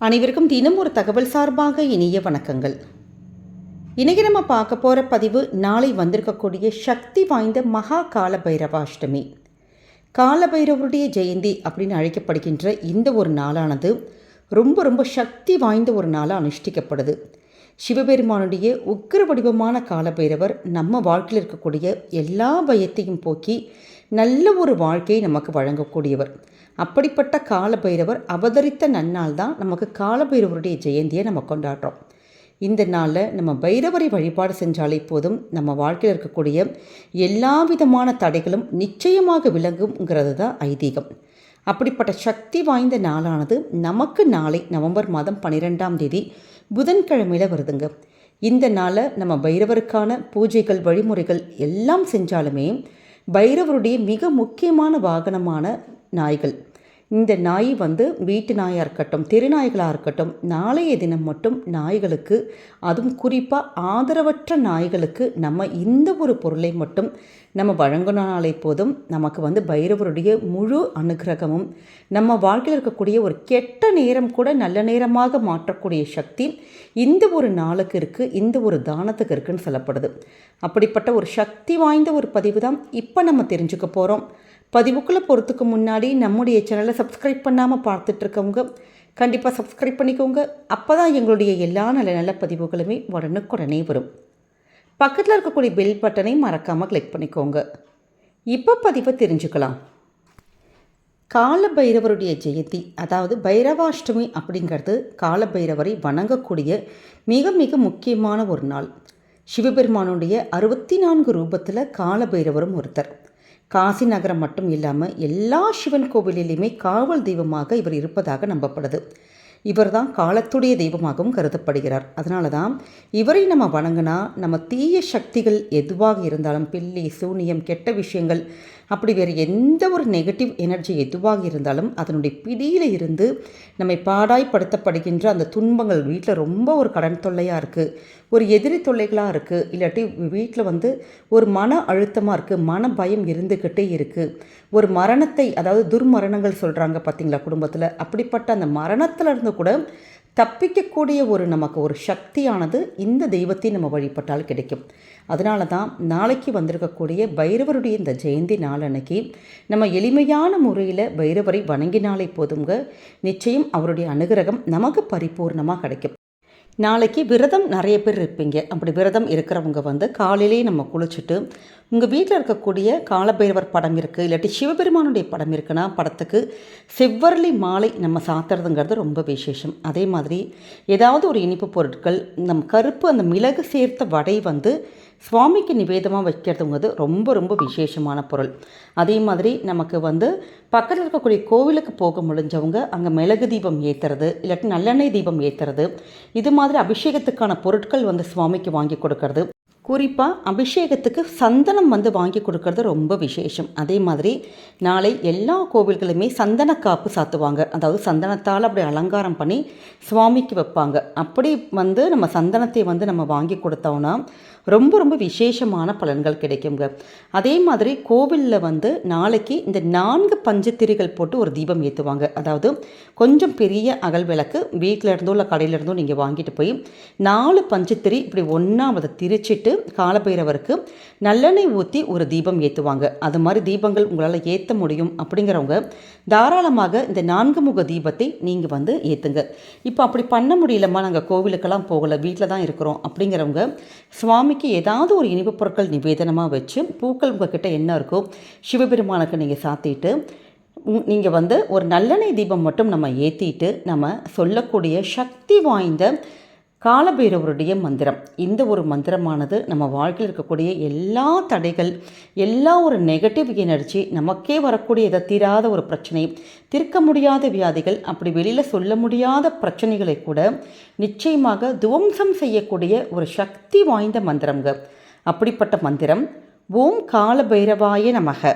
அனைவருக்கும் தினம் ஒரு தகவல் சார்பாக இனிய வணக்கங்கள். இன்றைக்கி நம்ம பார்க்க போகிற பதிவு நாளை வந்திருக்கக்கூடிய சக்தி வாய்ந்த மகா கால பைரவாஷ்டமி கால பைரவருடைய ஜெயந்தி அப்படின்னு அழைக்கப்படுகின்ற இந்த ஒரு நாளானது ரொம்ப ரொம்ப சக்தி வாய்ந்த ஒரு நாளாக அனுஷ்டிக்கப்படுது. சிவபெருமானுடைய உக்கிர வடிவமான காலபைரவர் நம்ம வாழ்க்கையில் இருக்கக்கூடிய எல்லா பயத்தையும் போக்கி நல்ல ஒரு வாழ்க்கையை நமக்கு வழங்கக்கூடியவர். அப்படிப்பட்ட காலபைரவர் அவதரித்த நன்னாள் தான் நமக்கு காலபைரவருடைய ஜெயந்தியை நம்ம கொண்டாடுறோம். இந்த நாளில் நம்ம பைரவரை வழிபாடு செஞ்சாலே போதும் நம்ம வாழ்க்கையில் இருக்கக்கூடிய எல்லா விதமான தடைகளும் நிச்சயமாக விளங்குங்கிறது தான் ஐதீகம். அப்படிப்பட்ட சக்தி வாய்ந்த நாளானது நமக்கு நாளை நவம்பர் மாதம் பன்னிரெண்டாம் தேதி புதன்கிழமையில் வருதுங்க. இந்த நாளை நம்ம பைரவருக்கான பூஜைகள் வழிமுறைகள் எல்லாம் செஞ்சாலுமே பைரவருடைய மிக முக்கியமான வாகனமான நாய்கள். இந்த நாய் வந்து வீட்டு நாயாக இருக்கட்டும் தெருநாய்களாக இருக்கட்டும் நாளைய தினம் மட்டும் நாய்களுக்கு அதுவும் குறிப்பாக ஆதரவற்ற நாய்களுக்கு நம்ம இந்த ஒரு பொருளை மட்டும் நம்ம வழங்கினாலே போதும் நமக்கு வந்து பைரவருடைய முழு அனுகிரகமும் நம்ம வாழ்க்கையில் இருக்கக்கூடிய ஒரு கெட்ட நேரம் கூட நல்ல நேரமாக மாற்றக்கூடிய சக்தி இந்த ஒரு நாளுக்கு இருக்குது இந்த ஒரு தானத்துக்கு இருக்குன்னு சொல்லப்படுது. அப்படிப்பட்ட ஒரு சக்தி வாய்ந்த ஒரு பதிவு தான் இப்போ நம்ம தெரிஞ்சுக்க போகிறோம் பதிவுக்குள்ளே போகிறதுக்கு முன்னாடி நம்முடைய சேனலை சப்ஸ்கிரைப் பண்ணாமல் பார்த்துட்ருக்கவங்க கண்டிப்பாக சப்ஸ்கிரைப் பண்ணிக்கோங்க. அப்போ தான் எங்களுடைய எல்லா நல்ல நல்ல பதிவுகளுமே உடனுக்குடனே வரும். பக்கத்தில் இருக்கக்கூடிய பெல் பட்டனை மறக்காமல் கிளிக் பண்ணிக்கோங்க. இப்போ பதிவை தெரிஞ்சுக்கலாம். கால பைரவருடைய ஜெயந்தி அதாவது பைரவாஷ்டமி அப்படிங்கிறது கால பைரவரை வணங்கக்கூடிய மிக மிக முக்கியமான ஒரு நாள். சிவபெருமானுடைய அறுபத்தி நான்கு ரூபத்தில் கால பைரவரும் ஒருத்தர். காசி நகரம் மட்டும் இல்லாமல் எல்லா சிவன் கோவிலிலையுமே காவல் தெய்வமாக இவர் இருப்பதாக நம்பப்படுது. இவர்தான் காலத்துடைய தெய்வமாகவும் கருதப்படுகிறார். அதனால தான் இவரை நம்ம வணங்கினா நம்ம தீய சக்திகள் எதுவாக இருந்தாலும் பில்லி சூனியம் கெட்ட விஷயங்கள் அப்படி வேறு எந்த ஒரு நெகட்டிவ் எனர்ஜி எதுவாக இருந்தாலும் அதனுடைய பிடியில் இருந்து நம்மை பாடாய்ப்படுத்தப்படுகின்ற அந்த துன்பங்கள் வீட்டில் ரொம்ப ஒரு கடன் தொல்லையாக இருக்குது ஒரு எதிரி தொல்லைகளாக இருக்குது இல்லாட்டி வீட்டில் வந்து ஒரு மன அழுத்தமாக இருக்குது மன பயம் இருந்துக்கிட்டே இருக்குது ஒரு மரணத்தை அதாவது துர்மரணங்கள் சொல்கிறாங்க பார்த்தீங்களா குடும்பத்தில்? அப்படிப்பட்ட அந்த மரணத்தில் இருந்து கூட தப்பிக்கக்கூடிய ஒரு நமக்கு ஒரு சக்தியானது இந்த தெய்வத்தை நம்ம வழிபட்டால் கிடைக்கும். அதனால தான் நாளைக்கு வந்திருக்கக்கூடிய பைரவருடைய இந்த ஜெயந்தி நாள் அன்னைக்கு நம்ம எளிமையான முறையில் பைரவரை வணங்கினாலே போதுங்க. நிச்சயம் அவருடைய அனுகிரகம் நமக்கு பரிபூர்ணமாக கிடைக்கும். நாளைக்கு விரதம் நிறைய பேர் இருப்பீங்க. அப்படி விரதம் இருக்கிறவங்க வந்து காலையிலேயே நம்ம குளிச்சுட்டு உங்கள் வீட்டில் இருக்கக்கூடிய காலபைரவர் படம் இருக்குது இல்லாட்டி சிவபெருமானுடைய படம் இருக்குன்னா படத்துக்கு செவ்வரளி மாலை நம்ம சாத்துறதுங்கிறது ரொம்ப விசேஷம். அதே மாதிரி ஏதாவது ஒரு இனிப்பு பொருட்கள் நம் கருப்பு அந்த மிளகு சேர்த்த வடை வந்து சுவாமிக்கு நிவேதமாக வைக்கிறதுங்கிறது ரொம்ப ரொம்ப விசேஷமான பொருள். அதே மாதிரி நமக்கு வந்து பக்கத்தில் இருக்கக்கூடிய கோவிலுக்கு போக முடிஞ்சவங்க அங்கே மிளகு தீபம் ஏற்றுறது இல்லாட்டி நல்லெண்ணெய் தீபம் ஏற்றுறது இது மாதிரி அபிஷேகத்துக்கான பொருட்கள் வந்து சுவாமிக்கு வாங்கி கொடுக்கறது. குறிப்பாக அபிஷேகத்துக்கு சந்தனம் வந்து வாங்கி கொடுக்கறது ரொம்ப விசேஷம். அதே மாதிரி நாளை எல்லா கோவில்களுமே சந்தன காப்பு சாத்துவாங்க. அதாவது சந்தனத்தால் அப்படி அலங்காரம் பண்ணி சுவாமிக்கு வைப்பாங்க. அப்படி வந்து நம்ம சந்தனத்தை வந்து நம்ம வாங்கி கொடுத்தோன்னா ரொம்ப ரொம்ப விசேஷமான பலன்கள் கிடைக்குங்க. அதே மாதிரி கோவிலில் வந்து நாளைக்கு இந்த நான்கு பஞ்சத்திரிகள் போட்டு ஒரு தீபம் ஏற்றுவாங்க அதாவது கொஞ்சம் பெரிய அகல் விளக்கு வீட்டில் இருந்தோ இல்லை கடையிலேருந்தோ நீங்கள் வாங்கிட்டு போய் நாலு பஞ்சத்திரி இப்படி ஒன்றாவது அதை திரிச்சிட்டு காலபைரவருக்கு நல்லெண்ணெய் ஊற்றி ஒரு தீபம் ஏற்றுவாங்க அது மாதிரி தீபங்கள் உங்களால் ஏற்ற முடியும் அப்படிங்கிறவங்க தாராளமாக இந்த நான்கு முக தீபத்தை நீங்கள் வந்து ஏற்றுங்க இப்போ அப்படி பண்ண முடியலம்மா நாங்கள் கோவிலுக்கெல்லாம் போகலை வீட்டில் தான் இருக்கிறோம் அப்படிங்கிறவங்க சுவாமி சுவாமிக்கு ஏதாவது ஒரு இனிப்பு பொருட்கள் நிவேதனமாக வச்சு பூக்கள் உங்ககிட்ட என்ன இருக்கோ சிவபெருமானுக்கு நீங்கள் சாத்திட்டு நீங்கள் வந்து ஒரு நல்லெண்ணெய் தீபம் மட்டும் நம்ம ஏற்றிட்டு நம்ம சொல்லக்கூடிய சக்தி வாய்ந்த காலபைரவருடைய மந்திரம். இந்த ஒரு மந்திரமானது நம்ம வாழ்க்கையில் இருக்கக்கூடிய எல்லா தடைகள் எல்லா ஒரு நெகட்டிவ் எனர்ஜி நமக்கே வரக்கூடிய இதை தீராத ஒரு பிரச்சனை தீர்க்க முடியாத வியாதிகள் அப்படி வெளியில் சொல்ல முடியாத பிரச்சனைகளை கூட நிச்சயமாக துவம்சம் செய்யக்கூடிய ஒரு சக்தி வாய்ந்த மந்திரங்க அப்படிப்பட்ட மந்திரம் ஓம் காலபைரவாய நமக.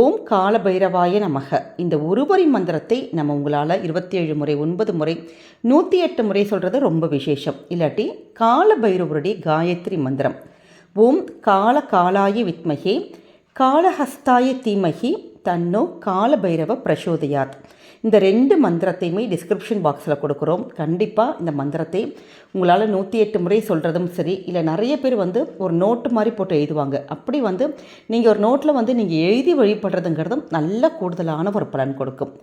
ஓம் கால பைரவாய நமக. இந்த ஒருவரி மந்திரத்தை நம்ம உங்களால் இருபத்தி ஏழு முறை ஒன்பது முறை நூற்றி எட்டு முறை சொல்கிறது ரொம்ப விசேஷம். இல்லாட்டி கால பைரவருடைய காயத்ரி மந்திரம். ஓம் கால காலாய வித்மகே காலஹஸ்தாய தீமகி தன்னோ கால பைரவ பிரசோதயாத் இந்த ரெண்டு மந்திரத்தையுமே டிஸ்கிரிப்ஷன் பாக்ஸில் கொடுக்குறோம். கண்டிப்பாக இந்த மந்திரத்தை உங்களால் நூற்றி எட்டு முறை சொல்கிறதும் சரி இல்லை நிறைய பேர் வந்து ஒரு நோட்டு மாதிரி போட்டு எழுதுவாங்க. அப்படி வந்து நீங்கள் ஒரு நோட்டில் வந்து நீங்கள் எழுதி வழிபடுறதுங்கிறதும் நல்ல கூடுதலான ஒரு பலன் கொடுக்கும்.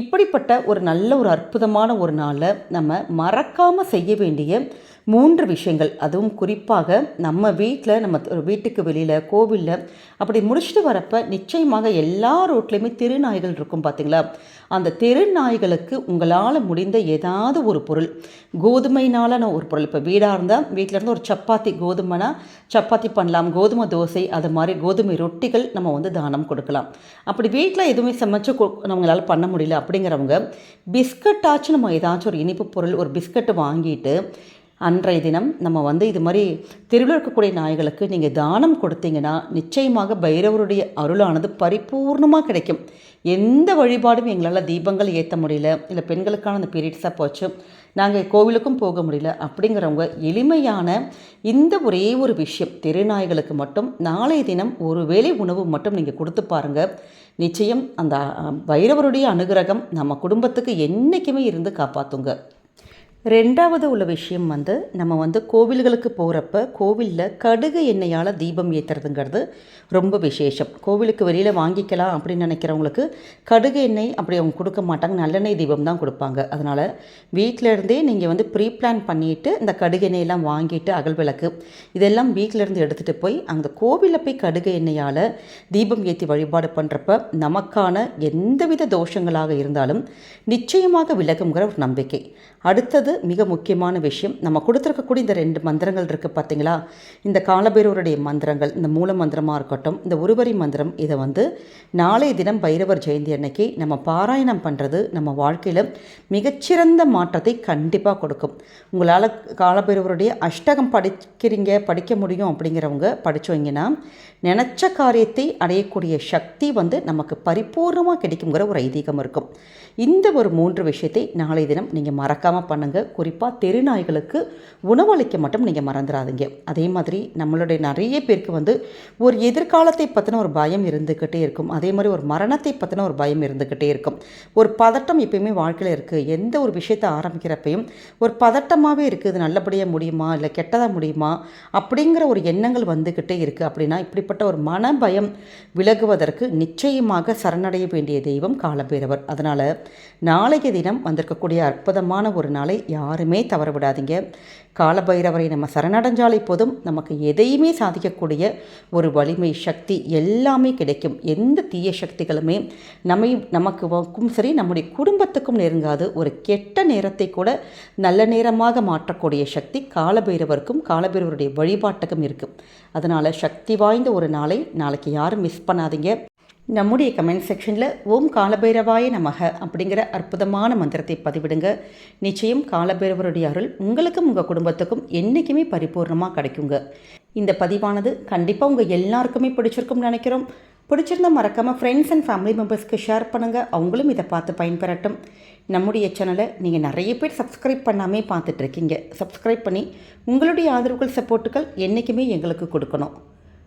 இப்படிப்பட்ட ஒரு நல்ல ஒரு அற்புதமான ஒரு நாளில் நம்ம மறக்காமல் செய்ய வேண்டிய மூன்று விஷயங்கள். அதுவும் குறிப்பாக நம்ம வீட்டில் நம்ம வீட்டுக்கு வெளியில் கோவிலில் அப்படி முடிச்சுட்டு வரப்போ நிச்சயமாக எல்லா ரோட்லேயுமே திருநாய்கள் இருக்கும் பார்த்தீங்களா அந்த தெருநாய்களுக்கு உங்களால் முடிந்த ஏதாவது ஒரு பொருள் கோதுமைனாலான ஒரு பொருள். இப்போ வீடாக இருந்தால் வீட்டில் இருந்து ஒரு சப்பாத்தி கோதுமைனா சப்பாத்தி பண்ணலாம் கோதுமை தோசை அது மாதிரி கோதுமை ரொட்டிகள் நம்ம வந்து தானம் கொடுக்கலாம். அப்படி வீட்டில் எதுவுமே சமைச்சு கொ- பண்ண முடியல அப்படிங்கிறவங்க பிஸ்கட்டாச்சும் நம்ம ஏதாச்சும் ஒரு இனிப்பு பொருள் ஒரு பிஸ்கட்டு வாங்கிட்டு அன்றைய தினம் நம்ம வந்து இது மாதிரி தெருவில் இருக்கக்கூடிய நாய்களுக்கு நீங்கள் தானம் கொடுத்தீங்கன்னா நிச்சயமாக பைரவருடைய அருளானது பரிபூர்ணமாக கிடைக்கும். எந்த வழிபாடும் எங்களால் தீபங்கள் ஏற்ற முடியல இல்லை பெண்களுக்கான அந்த பீரியட்ஸாக போச்சு நாங்கள் கோவிலுக்கும் போக முடியல அப்படிங்கிறவங்க எளிமையான இந்த ஒரே ஒரு விஷயம் தெருநாய்களுக்கு மட்டும் நாளைய தினம் ஒரு வேளை உணவு மட்டும் நீங்கள் கொடுத்து பாருங்கள் நிச்சயம் அந்த பைரவருடைய அனுகிரகம் நம்ம குடும்பத்துக்கு என்றைக்குமே இருந்து காப்பாற்றுங்க ரெண்டாவது உள்ள விஷயம் வந்து நம்ம வந்து கோவில்களுக்கு போகிறப்ப கோவிலில் கடுகு எண்ணெயால் தீபம் ஏற்றுறதுங்கிறது ரொம்ப விசேஷம். கோவிலுக்கு வெளியில் வாங்கிக்கலாம் அப்படின்னு நினைக்கிறவங்களுக்கு கடுகு எண்ணெய் அப்படி அவங்க கொடுக்க மாட்டாங்க. நல்லெண்ணெய் தீபம் தான் கொடுப்பாங்க. அதனால் வீட்டிலேருந்தே நீங்கள் வந்து ப்ரீ பிளான் பண்ணிவிட்டு இந்த கடுகு எண்ணெயெல்லாம் வாங்கிட்டு அகல் விளக்கு இதெல்லாம் வீட்டிலேருந்து எடுத்துகிட்டு போய் அந்த கோவிலில் போய் கடுகு எண்ணெயால் தீபம் ஏற்றி வழிபாடு பண்ணுறப்ப நமக்கான எந்தவித தோஷங்களாக இருந்தாலும் நிச்சயமாக விலகுங்கிற ஒரு நம்பிக்கை. அடுத்தது மிக முக்கியமான விஷயம். நம்ம கொடுத்துருக்கக்கூடிய இந்த ரெண்டு மந்திரங்கள் இருக்குது பார்த்தீங்களா இந்த காலபைரவருடைய மந்திரங்கள் இந்த மூல மந்திரமாக இருக்கட்டும் இந்த உருவரி மந்திரம் இதை வந்து நாளைய தினம் பைரவர் ஜெயந்தி அன்னைக்கு நம்ம பாராயணம் பண்ணுறது நம்ம வாழ்க்கையில் மிகச்சிறந்த மாற்றத்தை கண்டிப்பாக கொடுக்கும். உங்களால் காலபைரவருடைய அஷ்டகம் படிக்கிறீங்க படிக்க முடியும் அப்படிங்கிறவங்க படிச்சவங்கன்னா நினச்ச காரியத்தை அடையக்கூடிய சக்தி வந்து நமக்கு பரிபூர்ணமாக கிடைக்குங்கிற ஒரு ஐதீகம் இருக்கும். இந்த ஒரு மூன்று விஷயத்தை நாளைய தினம் நீங்கள் மறக்காமல் பண்ணுங்கள் குறிப்பாக தெருநாய்களுக்கு உணவளிக்க மட்டும் நீங்கள் மறந்துடாதீங்க அதே மாதிரி நம்மளுடைய நிறைய பேருக்கு வந்து ஒரு எதிர்காலத்தை பற்றின ஒரு பயம் இருந்துக்கிட்டே இருக்கும். அதே மாதிரி ஒரு மரணத்தை பற்றின ஒரு பயம் இருந்துக்கிட்டே இருக்கும். ஒரு பதட்டம் எப்பயுமே வாழ்க்கையில் இருக்குது எந்த ஒரு விஷயத்தை ஆரம்பிக்கிறப்பையும் ஒரு பதட்டமாகவே இருக்குது இது நல்லபடியாக முடியுமா? இல்லை கெட்டதாக முடியுமா? அப்படிங்கிற ஒரு எண்ணங்கள் வந்துக்கிட்டே இருக்குது அப்படின்னா இப்படிப்பட்ட ஒரு மன பயம் விலகுவதற்கு நிச்சயமாக சரணடைய வேண்டிய தெய்வம் காலபைரவர். அதனால் நாளைய தினம் வந்திருக்கக்கூடிய அற்புதமான ஒரு நாளை யாருமே தவற விடாதீங்க காலபைரவரை நம்ம சரணடைஞ்சாலே போதும். நமக்கு எதையுமே சாதிக்கக்கூடிய ஒரு வலிமை சக்தி எல்லாமே கிடைக்கும். எந்த தீய சக்திகளுமே நம்மை நமக்கும் சரி நம்முடைய குடும்பத்துக்கும் நெருங்காது. ஒரு கெட்ட நேரத்தை கூட நல்ல நேரமாக மாற்றக்கூடிய சக்தி காலபைரவருக்கும் காலபைரவருடைய வழிபாட்டுக்கும் இருக்குது அதனால் சக்தி வாய்ந்த ஒரு நாளை நாளைக்கு யாரும் மிஸ் பண்ணாதீங்க. நம்முடைய கமெண்ட் செக்ஷனில் ஓம் காலபைரவாய நமக அப்படிங்கிற அற்புதமான மந்திரத்தை பதிவிடுங்க. நிச்சயம் காலபைரவருடைய அருள் உங்களுக்கும் உங்கள் குடும்பத்துக்கும் என்றைக்குமே பரிபூர்ணமாக கிடைக்குங்க. இந்த பதிவானது கண்டிப்பாக உங்கள் எல்லாருக்குமே பிடிச்சிருக்கும்னு நினைக்கிறோம். பிடிச்சிருந்தா மறக்காமல் ஃப்ரெண்ட்ஸ் அண்ட் ஃபேமிலி மெம்பர்ஸ்க்கு ஷேர் பண்ணுங்கள் அவங்களும் இதை பார்த்து பயன்பெறட்டும். நம்முடைய சேனலை நீங்கள் நிறைய பேர் சப்ஸ்கிரைப் பண்ணாமே பார்த்துட்ருக்கீங்க சப்ஸ்கிரைப் பண்ணி உங்களுடைய ஆதரவுகள் சப்போர்ட்டுகள் என்றைக்குமே எங்களுக்கு கொடுக்கணும்.